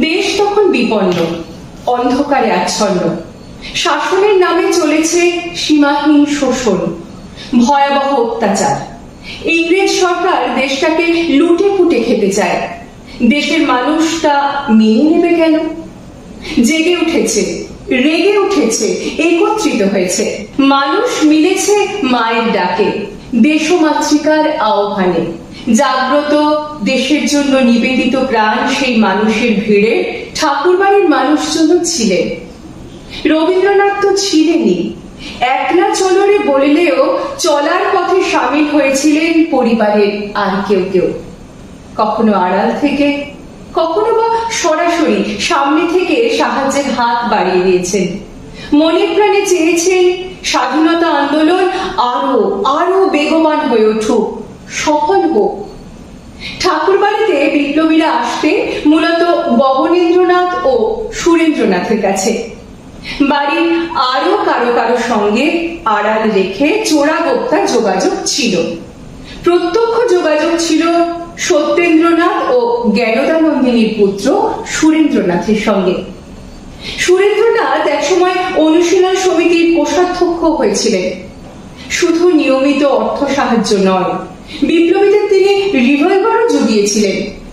দেশ তখন বিপন্ন, অন্ধকারে আচ্ছন্ন। শাসনের নামে চলেছে সীমাহীন শোষণ, ভয়াবহ অত্যাচার। ইংরেজ সরকার দেশটাকে লুটে ফুটে খেতে চায়। দেশের মানুষ তা মেনে নেবে কেন? জেগে উঠেছে, রেগে উঠেছে, একত্রিত হয়েছে। মানুষ মিলেছে মায়ের ডাকে, দেশমাতৃকার আহ্বানে। জাগ্রত দেশের জন্য নিবেদিত প্রাণ সেই মানুষের ভিড়ে ঠাকুরবাড়ির মানুষজন ছিলেন। রবীন্দ্রনাথ তো ছিলেনই। একলা চলরে বললেও চলার পথে সামিল হয়েছিলেন পরিবারের আর কেউ কেউ। কখনো আড়াল থেকে, কখনো বা সরাসরি সামনে থেকে সাহায্যের হাত বাড়িয়ে দিয়েছেন। মনে প্রাণে চেয়েছেন স্বাধীনতা আন্দোলন আরও আরও বেগবান হয়ে উঠুক। সফল হোক। ঠাকুরবাড়িতে বিপ্লবীরা আসতেন মূলত গগনেন্দ্রনাথ ও সুরেন্দ্রনাথের কাছে। বাড়ির আরও কারও কারও সঙ্গে আড়াল রেখে চোরাগোপ্তা যোগাযোগ ছিল। প্রত্যক্ষ যোগাযোগ ছিল সত্যেন্দ্রনাথ ও জ্ঞানদানন্দিনীর পুত্র সুরেন্দ্রনাথের সঙ্গে। সুরেন্দ্রনাথ একসময় অনুশীলন সমিতির কোষাধ্যক্ষ হয়েছিলেন। শুধু নিয়মিত অর্থ সাহায্য নয় বিপ্লবীদের তিনি রিভলভারও জুগিয়েছিলেন।